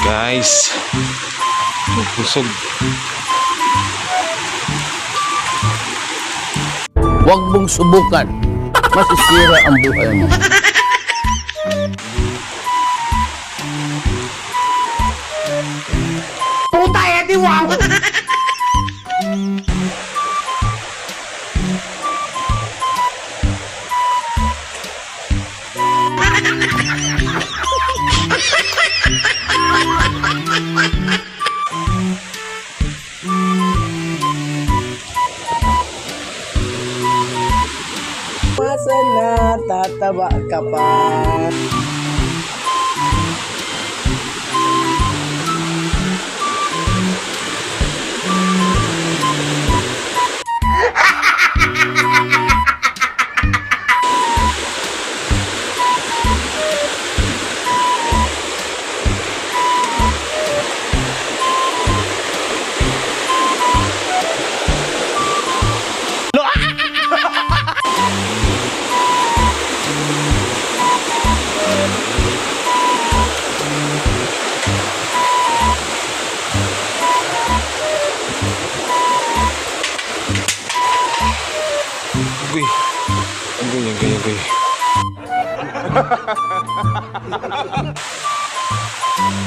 Guys, busog. Huwag mong subukan. Masisira ang buhay mo. Puta di wow! Masa na tataba ka pa? Uy, ang ganyan, ganyan,